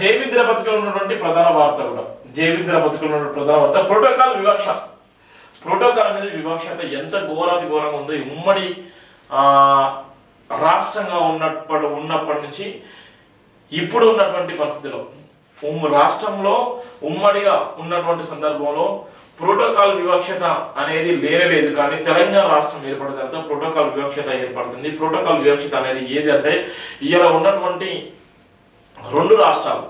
జైవిద్ర పథకంలో ఉన్నటువంటి ప్రధాన వార్త కూడా. జైవిద్ర పథకంలో ఉన్న ప్రధాన వార్త. ప్రోటోకాల్ వివక్ష. ప్రోటోకాల్ అనేది వివక్షత ఎంత ఘోరాతి ఘోరంగా ఉందో ఉమ్మడి రాష్ట్రంగా ఉన్నప్పటి ఉన్నప్పటి నుంచి ఇప్పుడు ఉన్నటువంటి పరిస్థితిలో ఉమ్ రాష్ట్రంలో ఉమ్మడిగా ఉన్నటువంటి సందర్భంలో ప్రోటోకాల్ వివక్షత అనేది లేనలేదు కానీ తెలంగాణ రాష్ట్రం ఏర్పడిన తర్వాత ప్రోటోకాల్ వివక్షత ఏర్పడుతుంది. ప్రోటోకాల్ వివక్షత అనేది ఏది అంటే ఇలా ఉన్నటువంటి రెండు రాష్ట్రాలు.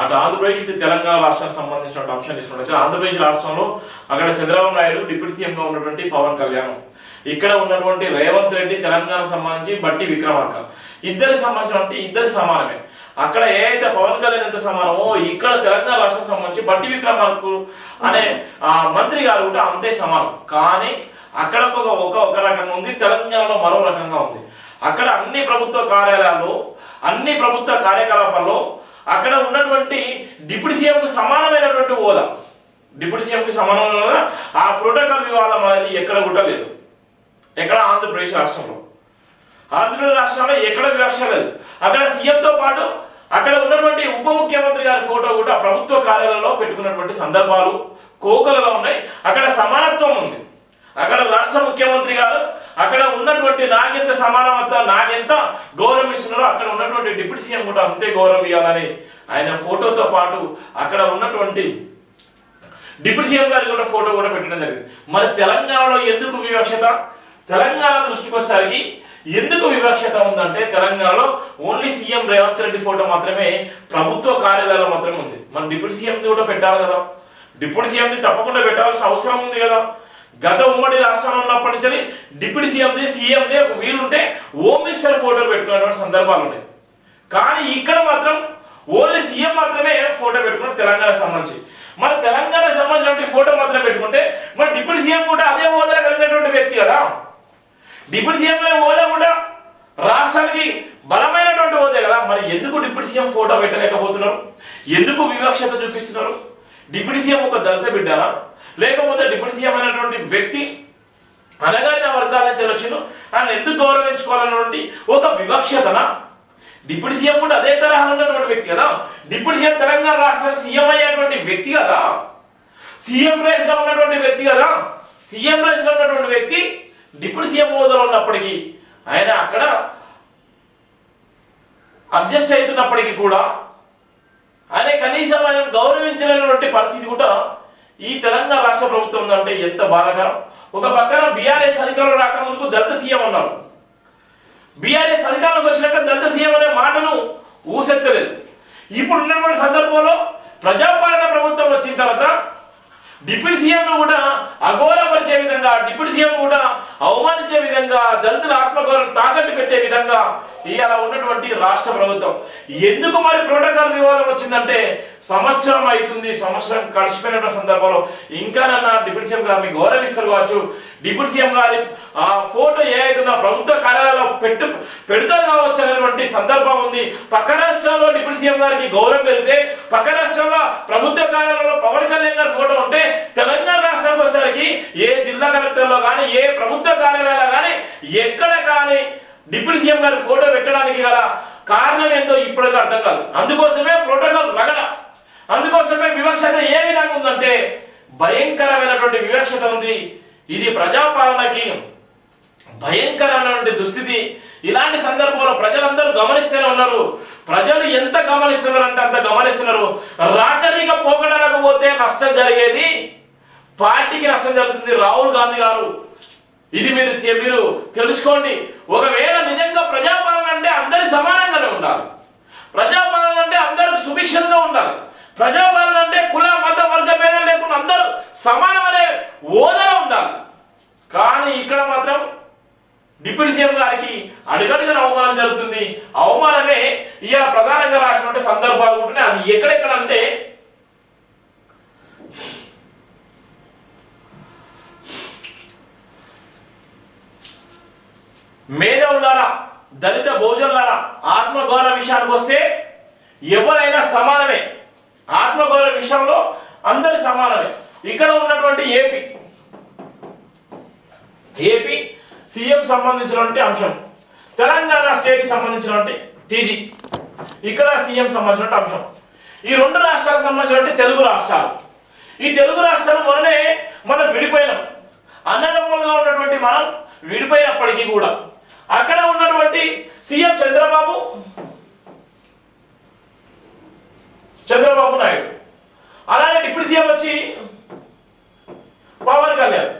అటు ఆంధ్రప్రదేశ్ ఇటు తెలంగాణ రాష్ట్రానికి సంబంధించిన అంశాన్ని ఇస్తున్నట్టు ఆంధ్రప్రదేశ్ రాష్ట్రంలో అక్కడ చంద్రబాబు నాయుడు డిప్యూటీ సీఎంగా ఉన్నటువంటి పవన్ కళ్యాణ్. ఇక్కడ ఉన్నటువంటి రేవంత్ రెడ్డి తెలంగాణకు సంబంధించి బట్టి విక్రమార్క. ఇద్దరికి సంబంధించినటువంటి ఇద్దరు సమానమే. అక్కడ ఏ అయితే పవన్ కళ్యాణ్ ఎంత సమానమో ఇక్కడ తెలంగాణ రాష్ట్రానికి సంబంధించి బట్టి విక్రమార్కు అనే మంత్రి గారు కూడా అంతే సమానం. కానీ అక్కడ ఒక ఒక రకంగా ఉంది. తెలంగాణలో మరో రకంగా ఉంది. అక్కడ అన్ని ప్రభుత్వ కార్యాలయాల్లో అన్ని ప్రభుత్వ కార్యకలాపాల్లో అక్కడ ఉన్నటువంటి డిప్యూటీ సీఎంకు సమానమైనటువంటి హోదా. డిప్యూటీ సీఎంకి సమానమైన ఆ ప్రోటోకాల్ వివాదం అనేది ఎక్కడ కూడా లేదు ఎక్కడ ఆంధ్రప్రదేశ్ రాష్ట్రంలో. ఆంధ్రప్రదేశ్ రాష్ట్రంలో ఎక్కడ వివక్ష లేదు. అక్కడ సీఎంతో పాటు అక్కడ ఉన్నటువంటి ఉప ముఖ్యమంత్రి గారి ఫోటో కూడా ప్రభుత్వ కార్యాలయంలో పెట్టుకున్నటువంటి సందర్భాలు కోకలలో ఉన్నాయి. అక్కడ సమానత్వం ఉంది. అక్కడ రాష్ట్ర ముఖ్యమంత్రి గారు అక్కడ ఉన్నటువంటి నాకెంత సమానత్వం నాకెంత గౌరవం ఇస్తున్నారో అక్కడ ఉన్నటువంటి డిప్యూటీ సీఎం కూడా అంతే గౌరవం ఇవ్వాలని ఆయన ఫోటోతో పాటు అక్కడ ఉన్నటువంటి డిప్యూటీ సీఎం గారి కూడా ఫోటో కూడా పెట్టడం జరిగింది. మరి తెలంగాణలో ఎందుకు వివక్షత? తెలంగాణ దృష్టికొచ్చేసరికి ఎందుకు వివక్షత ఉందంటే తెలంగాణలో only CM Revanth Reddy photo మాత్రమే ప్రభుత్వ కార్యాలయంలో మాత్రమే ఉంది. మన డిప్యూటీ సీఎం కూడా పెట్టాలి కదా. డిప్యూటీ సీఎంది తప్పకుండా పెట్టాల్సిన అవసరం ఉంది కదా. గత ఉమ్మడి రాష్ట్రంలో ఉన్నప్పటి నుంచి డిప్యూటీ సీఎంది సీఎంది వీలుంటే హోమ్ మినిస్టర్ ఫోటో పెట్టుకున్నటువంటి సందర్భాలు ఉన్నాయి. కానీ ఇక్కడ మాత్రం ఓన్లీ సీఎం మాత్రమే ఫోటో పెట్టుకున్నారు తెలంగాణకు సంబంధించి. మన తెలంగాణకు సంబంధించినటువంటి ఫోటో మాత్రం పెట్టుకుంటే మరి డిప్యూటీ సీఎం కూడా అదే హోదా కలిగినటువంటి వ్యక్తి కదా. డిప్యూటీ సీఎం అనే హోదా కూడా రాష్ట్రానికి బలమైనటువంటి హోదా కదా. మరి ఎందుకు డిప్యూటీ సీఎం ఫోటో పెట్టలేకపోతున్నారు? ఎందుకు వివక్షత చూపిస్తున్నారు? డిప్యూటీ సీఎం ఒక దళిత బిడ్డారా లేకపోతే డిప్యూటీ సీఎం అయినటువంటి వ్యక్తి అనగారిన వర్గాల నుంచి వచ్చిన ఆయన ఎందుకు గౌరవించుకోవాలన్నటువంటి ఒక వివక్షతన డిప్యూటీ సీఎం కూడా అదే తరహా ఉన్నటువంటి వ్యక్తి కదా. డిప్యూటీ సీఎం తెలంగాణ రాష్ట్రానికి సీఎం అయ్యేటువంటి వ్యక్తి కదా. సీఎం రేస్లో ఉన్నటువంటి వ్యక్తి కదా. సీఎం రేస్లో ఉన్నటువంటి వ్యక్తి డిప్యూటీ సీఎం హోదాలో ఉన్నప్పటికీ ఆయన అక్కడ అడ్జస్ట్ అవుతున్నప్పటికీ కూడా ఆయన కనీసం ఆయన గౌరవించలేనటువంటి పరిస్థితి కూడా ఈ తెలంగాణ రాష్ట్ర ప్రభుత్వం ఉందంటే ఎంత బాధాకరం? ఒక పక్కన బీఆర్ఎస్ అధికారంలో రాకముందుకు దళిత సీఎం అన్నారు. బీఆర్ఎస్ అధికారంలోకి వచ్చినాక దళిత సీఎం అనే మాటను ఊసెత్తలేదు. ఇప్పుడు ఉన్నటువంటి సందర్భంలో ప్రజాపాలన ప్రభుత్వం వచ్చిన తర్వాత డిప్యూటీ సీఎంను కూడా అఘోరపరిచే విధంగా డిప్యూటీ సీఎం కూడా అవమానించే విధంగా దళితుల ఆత్మగౌరవం తాకట్టు పెట్టే విధంగా ఇవాళ ఉన్నటువంటి రాష్ట్ర ప్రభుత్వం. ఎందుకు మరి ప్రోటోకాల్ వివాదం వచ్చిందంటే సంవత్సరం అవుతుంది సంవత్సరం కలిసిపోయిన సందర్భంలో. ఇంకా నన్న డిప్యూటీ సీఎం గారిని గౌరవిస్తారు కావచ్చు. డిప్యూటీ సీఎం గారి ఆ ఫోటో ఏదైతే ప్రభుత్వ కార్యాలయంలో పెట్టు పెడతారు కావచ్చు అనేటువంటి సందర్భం ఉంది. పక్క రాష్ట్రాల్లో డిప్యూటీ సీఎం గారికి గౌరవం పెరిగితే పక్క రాష్ట్రంలో ప్రభుత్వ కార్యాలయంలో పవన్ కళ్యాణ్ గారి ఫోటో ఉంటే తెలంగాణ రాష్ట్రానికి వచ్చేసరికి ఏ జిల్లా కలెక్టర్లో కానీ ఏ ప్రభుత్వ కార్యాలయాల్లో కానీ ఎక్కడ కానీ డిప్యూటీ సీఎం గారి ఫోటో పెట్టడానికి గల కారణం ఏంటో ఇప్పటికీ అర్థం కాదు. అందుకోసమే ప్రోటోకాల్ రగడ. అందుకోసమే వివక్షత ఏ విధంగా ఉందంటే భయంకరమైనటువంటి వివక్షత ఉంది. ఇది ప్రజాపాలనకి భయంకరమైనటువంటి దుస్థితి. ఇలాంటి సందర్భంలో ప్రజలందరూ గమనిస్తూనే ఉన్నారు. ప్రజలు ఎంత గమనిస్తున్నారు అంటే అంత గమనిస్తున్నారు. రాచరిక పోకడలకు పోతే నష్టం జరిగేది పార్టీకి నష్టం జరుగుతుంది. రాహుల్ గాంధీ గారు ఇది మీరు మీరు తెలుసుకోండి. ఒకవేళ నిజంగా ప్రజాపాలన అంటే అందరి సమానంగానే ఉండాలి. ప్రజాపాలన అంటే అందరూ సుభిక్షంగా ఉండాలి. ప్రజాపాలన అంటే కుల మత వర్గ భేదం లేకుండా అందరూ సమానమనే ఓదన ఉండాలి. కానీ ఇక్కడ మాత్రం డిప్యూటీ సీఎం గారికి అడుగడుగున అవమానం జరుగుతుంది. అవమానమే ఇవాళ ప్రధానంగా రాసినటువంటి సందర్భాలు ఉంటున్నాయి. అది ఎక్కడెక్కడ అంటే మేధవులారా దళిత భోజనులారా ఆత్మగౌరవ విషయానికి వస్తే ఎవరైనా సమానమే. ఆత్మగౌరవ విషయంలో అందరి సమానమే. ఇక్కడ ఉన్నటువంటి ఏపీ ఏపీ సీఎం సంబంధించినటువంటి అంశం. తెలంగాణ స్టేట్కి సంబంధించినటువంటి టీజీ. ఇక్కడ సీఎం సంబంధించిన అంశం. ఈ రెండు రాష్ట్రాలకు సంబంధించినటువంటి తెలుగు రాష్ట్రాలు. ఈ తెలుగు రాష్ట్రాలు మొన్ననే మనం విడిపోయినాం. అన్నదమ్ములుగా ఉన్నటువంటి మనం విడిపోయినప్పటికీ కూడా. అక్కడ ఉన్నటువంటి సీఎం చంద్రబాబు చంద్రబాబు నాయుడు. అలాగే డిప్యూటీ సీఎం వచ్చి పవన్ కళ్యాణ్.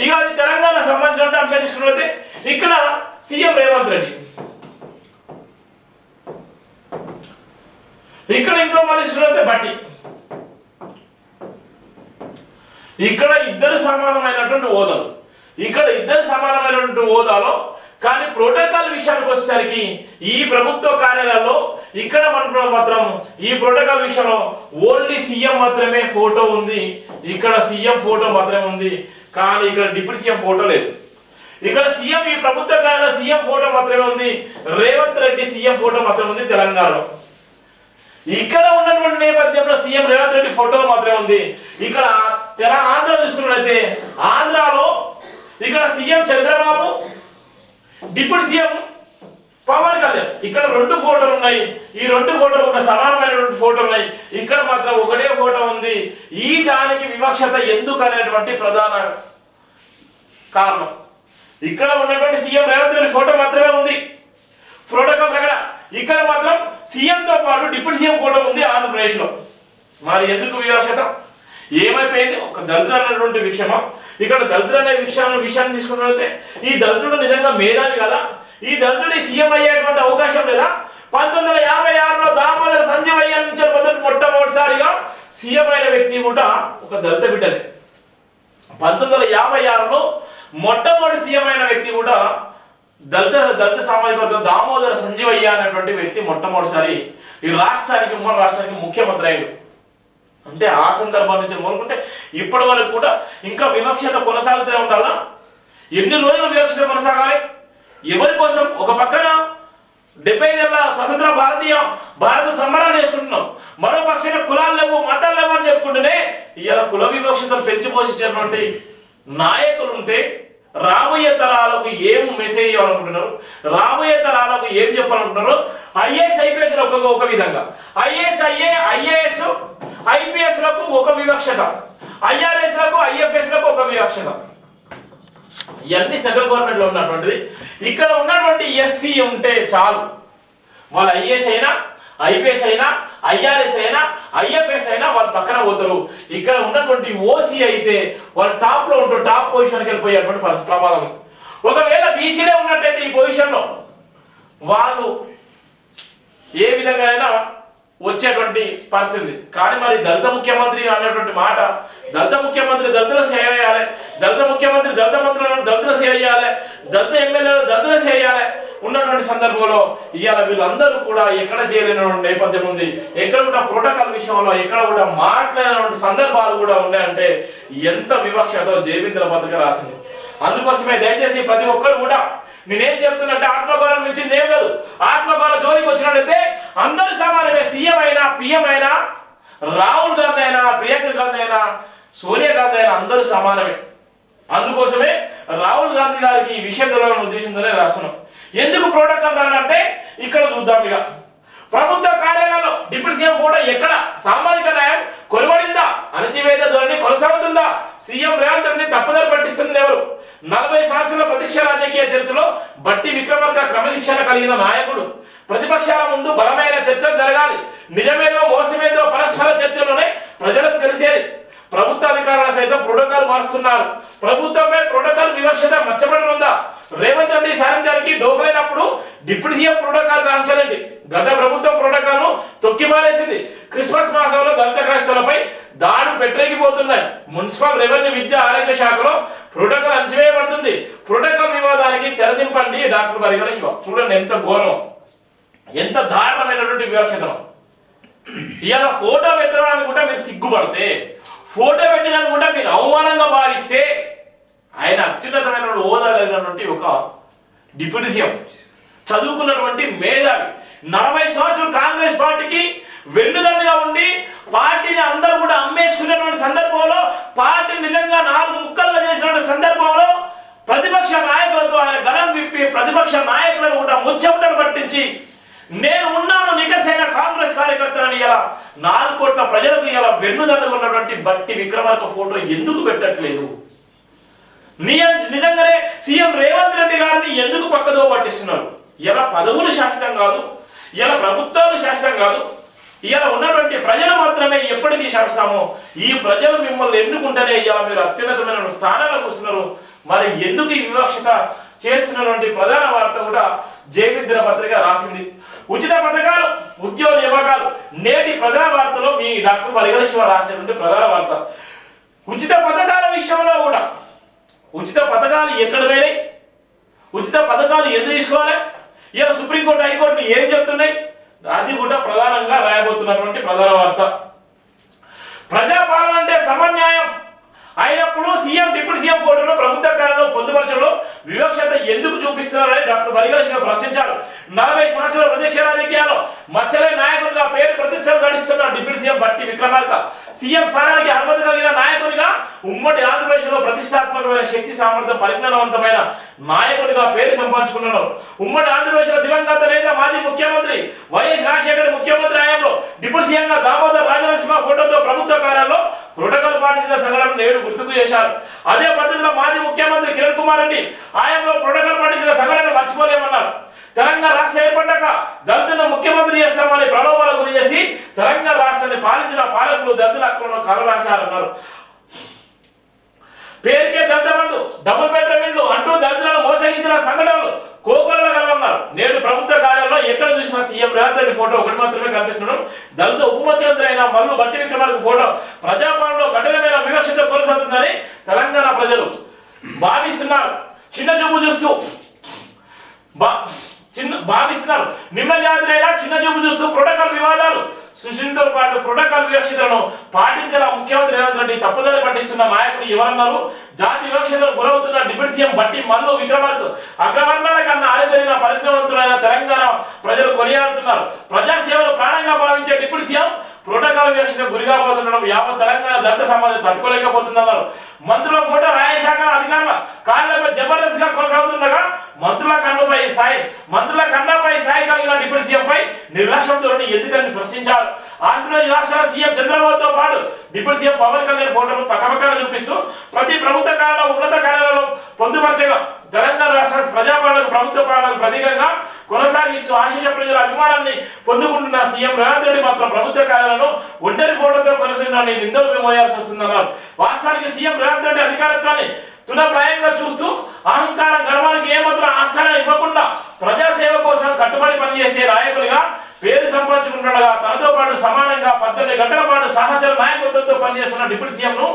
ఇక అది తెలంగాణ సంబంధించిన అంశం తీసుకున్నట్లయితే ఇక్కడ సీఎం రేవంత్ రెడ్డి. ఇక్కడ ఇంకో మళ్ళీ తీసుకున్నట్లయితే బట్టి. ఇక్కడ ఇద్దరు సమానమైనటువంటి హోదాలు. ఇక్కడ ఇద్దరు సమానమైనటువంటి హోదాలో కానీ ప్రోటోకాల్ విషయానికి వచ్చేసరికి ఈ ప్రభుత్వ కార్యాలయాల్లో ఇక్కడ మన మాత్రం ఈ ప్రోటోకాల్ విషయంలో ఓన్లీ సీఎం మాత్రమే ఫోటో ఉంది. ఇక్కడ సీఎం ఫోటో మాత్రమే ఉంది. కానీ ఇక్కడ డిప్యూటీ సీఎం ఫోటో లేదు. ఇక్కడ సీఎం ఈ ప్రభుత్వ కాలంలో సీఎం ఫోటో మాత్రమే ఉంది. రేవంత్ రెడ్డి సీఎం ఫోటో మాత్రమే ఉంది తెలంగాణలో. ఇక్కడ ఉన్నటువంటి నేపథ్యంలో సీఎం రేవంత్ రెడ్డి ఫోటో మాత్రమే ఉంది. ఇక్కడ తెల ఆంధ్ర చూసుకున్నట్లయితే ఆంధ్రాలో ఇక్కడ CM Chandrababu deputy CM Pawan Kalyan ఇక్కడ రెండు ఫోటోలు ఉన్నాయి. ఈ రెండు ఫోటోలు కూడా సమానమైనటువంటి ఫోటోలు ఉన్నాయి. ఇక్కడ మాత్రం ఒకటే ఫోటో ఉంది. ఈ దానికి వివక్షత ఎందుకు అనేటువంటి ప్రధాన కారణం. ఇక్కడ ఉన్నటువంటి సీఎం రేవంత్ రెడ్డి ఫోటో మాత్రమే ఉంది. ప్రోటోకాల్ అక్కడ ఇక్కడ మాత్రం సీఎంతో పాటు డిప్యూటీ సీఎం ఫోటో ఉంది ఆంధ్రప్రదేశ్లో. మరి ఎందుకు వివక్షత? ఏమైపోయింది? ఒక దళితుడు అనేటువంటి విషయమా? ఇక్కడ దళితుడు అనే విషయాన్ని విషయాన్ని తీసుకున్నట్లయితే ఈ దళితుడు నిజంగా మేధావి కదా? ఈ దళితుడి సీఎం అయ్యేటువంటి అవకాశం లేదా? పంతొమ్మిది వందల యాభై ఆరులో దామోదర సంజీవయ్య నుంచి మొదటి మొట్టమొదటిసారిగా సీఎం అయిన వ్యక్తి కూడా ఒక దళిత బిడ్డలే. పంతొమ్మిది వందల యాభై ఆరులో మొట్టమొదటి సీఎం అయిన వ్యక్తి కూడా దళిత దళిత సామాజిక వర్గం దామోదర సంజీవయ్య అనేటువంటి వ్యక్తి మొట్టమొదటిసారి ఈ రాష్ట్రానికి ఉమ్మడి రాష్ట్రానికి ముఖ్యమంత్రి అయ్యాడు. అంటే ఆ సందర్భం నుంచి మొదలుకుంటే ఇప్పటి వరకు కూడా ఇంకా వివక్షత కొనసాగుతూనే ఉండాలా? ఎన్ని రోజులు వివక్షత కొనసాగాలి? ఎవరి కోసం? ఒక పక్కన డెబ్బై ఐదేళ్ళ స్వతంత్ర భారతీయ భారత సంబరాలు చేసుకుంటున్నాం. మరో పక్షాన కులాలు లేవు మతాలు లేవు అని చెప్పుకుంటూనే ఇలా కుల వివక్షతను పెంచి నాయకులు ఉంటే రాబోయే తరాలకు ఏం మెసేజ్ ఇవ్వాలనుకుంటున్నారు? రాబోయే తరాలకు ఏం చెప్పాలనుకుంటున్నారు? ఐఏఎస్ ఐపీఎస్ ఒక ఒక విధంగా. ఐఏఎస్ ఐఏ ఐఏఎస్ ఐపీఎస్లకు ఒక వివక్షత. ఐఆర్ఎస్లకు ఐఎఫ్ఎస్లకు ఒక వివక్షత. ఇవన్నీ సెంట్రల్ గవర్నమెంట్లో ఉన్నటువంటిది. ఇక్కడ ఉన్నటువంటి ఎస్సీ ఉంటే చాలు. వాళ్ళు ఐఏఎస్ అయినా ఐపీఎస్ అయినా ఐఆర్ఎస్ అయినా ఐఎఫ్ఎస్ అయినా వాళ్ళు పక్కన పోతారు. ఇక్కడ ఉన్నటువంటి ఓసీ అయితే వాళ్ళు టాప్లో ఉంటూ ఉంటారు టాప్ పొజిషన్కి వెళ్ళిపోయేటువంటి పరిస్థితి ప్రమాదం. ఒకవేళ బీసీలే ఉన్నట్టయితే ఈ పొజిషన్లో వాళ్ళు ఏ విధంగా అయినా వచ్చేటువంటి పరిస్థితి. కానీ మరి దళిత ముఖ్యమంత్రి అనేటువంటి మాట దళిత ముఖ్యమంత్రి దళితుల సేవ చేయాలి దళిత ముఖ్యమంత్రి దళిత మంత్రులను దళితుల సేవ చేయాలి దళిత ఎమ్మెల్యేలు దళితుల సేవ చేయాలి ఉన్నటువంటి సందర్భంలో ఇవాళ వీళ్ళందరూ కూడా ఎక్కడ చేయలేనటువంటి నేపథ్యం ఉంది. ఎక్కడ కూడా ప్రోటోకాల్ విషయంలో ఎక్కడ కూడా మాట్లాడినటువంటి సందర్భాలు కూడా ఉన్నాయంటే ఎంత వివక్షతో జయవీంద్ర పత్రిక రాసింది. అందుకోసమే దయచేసి ప్రతి ఒక్కరు కూడా నేనేం చెప్తున్నట్టే ఆత్మగౌరవం నుంచి ఏం లేదు ఆత్మగౌరవ జోలికి వచ్చినట్టయితే అందరూ సమానమే సీఎం అయినా పిఎం అయినా రాహుల్ గాంధీ అయినా ప్రియాంక గాంధీ అయినా సోనియా గాంధీ అయినా అందరూ సమానమే. అందుకోసమే రాహుల్ గాంధీ గారికి ఈ విషయం తెలవాలని ఉద్దేశంతోనే రాస్తున్నాం. ఎందుకు ప్రోటోకాల్ రానంటే ఇక్కడ చూద్దాం ఇక. ప్రభుత్వ కార్యాలయంలో డిప్యూటీ సీఎం ఫోటో ఎక్కడ? సామాజిక న్యాయం కొలువడిందా అణచివేత ధోరణి కొనసాగుతుందా? సీఎం రేవంత్ రెడ్డి తప్పుదారి పట్టిస్తుంది ఎవరు? నలభై సంవత్సరాల ప్రతిక్ష రాజకీయ చరిత్రలో బట్టి విక్రమార్క క్రమశిక్షణ కలిగిన నాయకుడు. ప్రతిపక్షాల ముందు బలమైన చర్చలు జరగాలి. నిజమేదో మోసమే ప్రజలకు తెలిసేది ప్రభుత్వ అధికారులు సైతం ప్రోటోకాల్ మారుస్తున్నారు. ప్రభుత్వమే ప్రోటోకాల్ వివక్షత మచ్చబడనుందా? రేవంత్ రెడ్డి సాయంత్రానికి డోకలైనప్పుడు డిప్యూటీ సీఎం ప్రోటోకాల్ కాంచాలండి. గత ప్రభుత్వం ప్రోటోకాల్ను తొక్కిపారేసింది. క్రిస్మస్ మాసంలో దళిత క్రైస్తవులపై దాడులు పెట్టరేగిపోతున్నాయి. మున్సిపల్ రెవెన్యూ విద్య ఆరోగ్య శాఖలో ప్రోటోకాల్ అంచివేయబడుతుంది ప్రోటోకాల్ వివాదానికి తెరదింపండి డాక్టర్ పరిగణ శివ. చూడండి ఎంత ఘోరం. ఎంత దారుణమైనటువంటి వివక్షతం. ఇవాళ ఫోటో పెట్టడానికి కూడా మీరు సిగ్గుపడితే ఫోటో పెట్టడానికి కూడా మీరు అవమానంగా భావిస్తే ఆయన అత్యున్నతమైన హోదా కలిగినటువంటి ఒక డిప్యూటీ సీఎం. చదువుకున్నటువంటి మేధావి. నలభై సంవత్సరాలు కాంగ్రెస్ పార్టీకి వెన్నుదన్నుగా ఉండి పార్టీని అందరూ కూడా అమ్మేసుకున్నటువంటి సందర్భంలో పార్టీ నిజంగా నాలుగు ముక్కలుగా చేసినటువంటి సందర్భంలో ప్రతిపక్ష నాయకులతో ఆయన గలం విప్పి ప్రతిపక్ష నాయకులను కూడా ముచ్చమటలు పట్టించి నేను ఉన్న ఇలా నాలుగు కోట్ల ప్రజలకు ఇలా వెన్నుదన్నుకున్నటువంటి బట్టి విక్రమార్క ఫోటో ఎందుకు పెట్టట్లేదు? నిజంగానే సీఎం రేవంత్ రెడ్డి గారిని ఎందుకు పక్కదో పట్టిస్తున్నారు? ఇలా పదవులు శాశ్వతం కాదు ఇలా ప్రభుత్వాలు శాశ్వతం కాదు ఇలా ఉన్నటువంటి ప్రజలు మాత్రమే ఎప్పటికీ శాశ్వతమో ఈ ప్రజలు మిమ్మల్ని ఎన్నుకుంటేనే ఇలా మీరు అత్యున్నతమైన స్థానాలకు వస్తున్నారు. మరి ఎందుకు ఈ వివక్షత చేస్తున్నటువంటి ప్రధాన వార్త కూడా జయమిద్ర పత్రిక రాసింది. ఉచిత పథకాలు ఉద్యోగ నియామకాలు నేటి ప్రధాన వార్తలో మీ డాక్టర్ పరిగణ రాసినటువంటి ప్రధాన వార్త. ఉచిత పథకాల విషయంలో కూడా ఉచిత పథకాలు ఎక్కడ పోయినాయి? ఉచిత పథకాలు ఎందుకు తీసుకోవాలి? ఇక సుప్రీంకోర్టు హైకోర్టు ఏం చెప్తున్నాయి? అది కూడా ప్రధానంగా రాయబోతున్నటువంటి ప్రధాన వార్త. ప్రజాపాలన అంటే సమన్యాయం అయినప్పుడు సీఎం డిప్యూటీ సీఎం ఫోటోను ప్రభుత్వ కార్యాలయంలో పొందుపరచడంలో వివక్షత ఎందుకు చూపిస్తున్నారని డాక్టర్ బరిగల ప్రశ్నించారు నలభై సంవత్సరాల ప్రత్యక్ష రాజకీయాల్లో మచ్చలే నాయకుడిగా పేరు ప్రతిష్టలు గడిస్తున్న డిప్యూటీ సీఎం బట్టి విక్రమార్క. సీఎం స్థానానికి అనుమతి కలిగిన నాయకునిగా ఉమ్మడి ఆంధ్రప్రదేశ్లో ప్రతిష్టాత్మకమైన శక్తి సామర్థ్యం పరిజ్ఞానవంతమైన నాయకుడిగా పేరు సంపాదించుకున్నారు. ఉమ్మడి ఆంధ్రప్రదేశ్లో దివంగత నేత మాజీ ముఖ్యమంత్రి వైఎస్ రాజశేఖర ముఖ్యమంత్రి హయాంలో డిప్యూటీ సీఎంగా దామోదర్ రాజనరసింహ ఫోటోతో ప్రభుత్వ కార్యాలయంలో ప్రోటోకాల్ పాటించిన సంఘటన నేడు గుర్తుకు చేశారు. అదే పద్ధతిలో మాజీ ముఖ్యమంత్రి కిరణ్ కుమార్ రెడ్డి ఆయంలో ప్రోటోకాల్ పాటించిన సంఘటన మర్చిపోలేమన్నారు. తెలంగాణ రాష్ట్రం ఏర్పడ్డాక దళితులను ముఖ్యమంత్రి చేస్తామని ప్రలోభాలకు గురి చేసి తెలంగాణ రాష్ట్రాన్ని పాలించిన పాలకులు దళితుల హక్కులను కలరాశారన్నారు. పేరుకే దళిత బంధు డబుల్ బెడ్రూమ్ ఇల్లు అంటూ దళితులను మోసగించిన సంఘటనలు కోకొల్ల కలవన్నారు నేడు ప్రభుత్వ కార్యాలయంలో ఎక్కడ చూసినా సీఎం రేవంత్ రెడ్డి ఫోటో ఒకటి మాత్రమే కనిపిస్తున్నాడు. దళిత ఉప ముఖ్యమంత్రి అయిన మల్లు బట్టి విక్రమార్క ఫోటో ప్రజాపాలనలో కఠినమైన వివక్షత కొనసాగుతుందని తెలంగాణ ప్రజలు భావిస్తున్నారు. చిన్న చూపు చూస్తూ బా చిన్న భావిస్తున్నారు. నిమ్న జాతులైనా చిన్న చూపు చూస్తూ ప్రోటోకాల్ వివాదాలు. సుశీలతో పాటు ప్రోటోకాల్ వివక్షతలను పాటించేలా ముఖ్యమంత్రి రేవంత్ రెడ్డి తప్పుదారి పట్టిస్తున్న నాయకులు ఎవరన్నారు? జాతి వివక్షతలు గురవుతున్న డిప్యూటీ సీఎం బట్టి మల్లు విక్రమార్కు అగ్రవర్ణాల కన్నా ఆరితేరిన పరిజ్ఞానవంతులైన తెలంగాణ ప్రజలు కొనియాడుతున్నారు. ప్రజాసేవలు ప్రాణంగా భావించే డిప్యూటీ సీఎం ప్రోటోకాల్ వివక్షత గురిగా పోతుండడం యావత్ తెలంగాణ దళిత సమాజం తట్టుకోలేకపోతుందన్నారు. మంత్రుల ఫోటో రాయశాఖ అధికారుల కార్యాలయంలో జబర్దస్త్గా కొనసాగుతుండగా మంత్రుల కన్నుపై స్థాయి మంత్రుల కన్నాపై స్థాయి కలిగిన డిప్యూటీ సీఎం పై నిర్లక్ష్యం ఎందుకని ప్రశ్నించారు. ఆంధ్రప్రదేశ్ రాష్ట్ర సీఎం చంద్రబాబుతో పాటు డిప్యూటీ సీఎం పవన్ కళ్యాణ్ ఫోటోను పక్కపక్కన చూపిస్తూ ప్రతి ప్రభుత్వ కాలంలో ఉన్నత కార్యాలయంలో పొందుపరచగా తెలంగాణ రాష్ట్ర ప్రజాపాలనకు ప్రభుత్వ పాలనకు ప్రతీకంగా కొనసాగిస్తూ ఆశిష ప్రజల అభిమానాన్ని పొందుకుంటున్న సీఎం రేవంత్ రెడ్డి మాత్రం ప్రభుత్వ కార్యాలయంలో ఒంటరి ఫోటోతో కొనసాగిన నిందలు మోయాల్సి వస్తుందన్నారు. వాస్తవానికి సీఎం రేవంత్ రెడ్డి అధికారత్వాన్ని తునప్రాయంగా చూస్తూ అహంకార గర్వానికి ఏమాత్రం ఆస్కారం ఇవ్వకుండా ప్రజాసేవ కోసం కట్టుబడి పనిచేసే నాయకులుగా పేరు సంపాదించుకుంటుండగా తనతో పాటు సమానంగా పద్దెనిమిది గంటల పాటు సహచర నాయకత్వంతో పనిచేస్తున్న డిప్యూటీ సీఎంను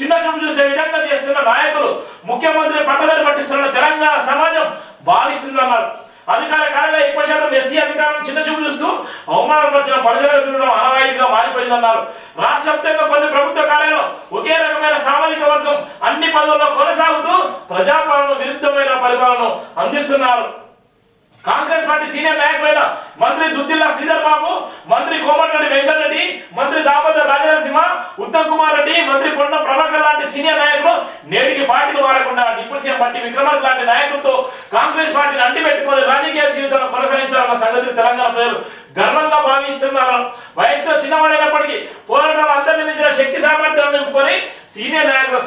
చిన్న చూపు చూసే విధంగా చేస్తున్న నాయకులు ముఖ్యమంత్రి పక్కదారి పట్టిస్తున్న తెలంగాణ సమాజం భావిస్తుందన్నారు. అధికార కార్యాలయ ఎక్కువ శాతం ఎస్సీ అధికారం చిన్న చూపు చూస్తూ అవమానం వచ్చిన పరిసరాలు చూడడం ఆనవాయితీగా మారిపోయిందన్నారు. రాష్ట్ర వ్యాప్తంగా కొన్ని ప్రభుత్వ కార్యాలయం ఒకే రకమైన సామాజిక వర్గం అన్ని పదవుల్లో కొనసాగుతూ ప్రజాపాలన విరుద్ధమైన పరిపాలన అందిస్తున్నారు. కాంగ్రెస్ పార్టీ సీనియర్ నాయకులైన మంత్రి దుద్దిల్లా శ్రీధర్ బాబు మంత్రి కోమటిరెడ్డి వెంకటరెడ్డి మంత్రి దామోదర్ రాజనరసింహ ఉత్తమ్ కుమార్ రెడ్డి మంత్రి పొన్న ప్రభాకర్ లాంటి సీనియర్ నాయకులు నేటికి పార్టీలు మారకుండా డిప్యూటీ సీఎం బట్టి విక్రమార్క లాంటి నాయకులతో కాంగ్రెస్ పార్టీని అంటిపెట్టుకొని రాజకీయ జీవితంలో కొనసాగించాలన్న సంగతి తెలంగాణ ప్రజలు గర్వంగా భావిస్తున్నారు. వయసులో చిన్నవాడైనప్పటికీ పోరాటంలో అందరిని మించిన శక్తి సామర్థ్యం నింపుకొని సీనియర్ నాయకుల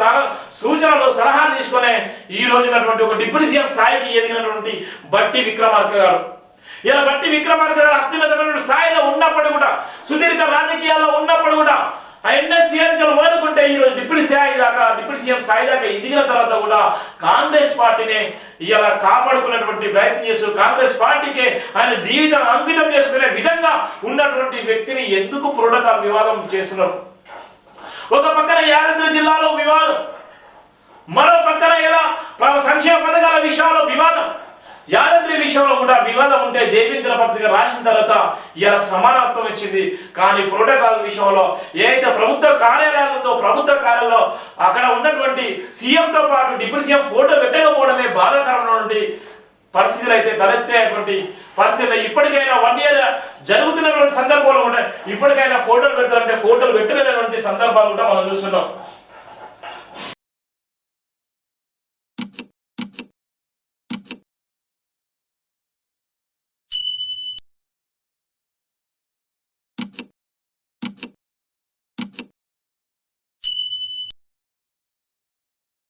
సూచనలు సలహాలు తీసుకునే ఈ రోజునటువంటి ఒక డిప్యూటీ సీఎం స్థాయికి ఎదిగినటువంటి బట్టి విక్రమార్క గారు. ఇలా బట్టి విక్రమార్క గారు అత్యున్నతమైన స్థాయిలో ఉన్నప్పుడు కూడా సుదీర్ఘ రాజకీయాల్లో ఉన్నప్పుడు కూడా ఆ ఎన్ఎస్సీఎం మొదలుకుంటే ఈ రోజు డిప్యూటీ స్థాయి దాకా డిప్యూటీ సీఎం స్థాయి దాకా ఎదిగిన తర్వాత కూడా కాంగ్రెస్ పార్టీని ఇలా కాపాడుకున్నటువంటి ప్రయత్నం చేస్తూ కాంగ్రెస్ పార్టీకి ఆయన జీవితం అంకితం చేసుకునే విధంగా ఉన్నటువంటి వ్యక్తిని ఎందుకు ప్రోటోకాల్ వివాదం చేస్తున్నారు? ఒక పక్కన యాదాద్రి జిల్లాలో వివాదం మరో పక్కన ఇలా సంక్షేమ పథకాల విషయంలో వివాదం? యాదాద్రి విషయంలో కూడా వివాదం ఉంటే జైబింద్ర పత్రిక రాసిన తర్వాత ఇలా సమానత్వం ఇచ్చింది. కానీ ప్రోటోకాల్ విషయంలో ఏదైతే ప్రభుత్వ కార్యాలయాలతో ప్రభుత్వ కార్యాలయంలో అక్కడ ఉన్నటువంటి సీఎంతో పాటు డిప్యూటీ సీఎం ఫోటో పెట్టకపోవడమే బాధాకరమైనటువంటి పరిస్థితులు అయితే తలెత్తేటువంటి పరిస్థితులు. ఇప్పటికైనా వన్ ఇయర్ జరుగుతున్నటువంటి సందర్భంలో కూడా ఇప్పటికైనా ఫోటోలు పెడతారంటే ఫోటోలు పెట్టలేనటువంటి సందర్భాలు కూడా మనం చూస్తున్నాం.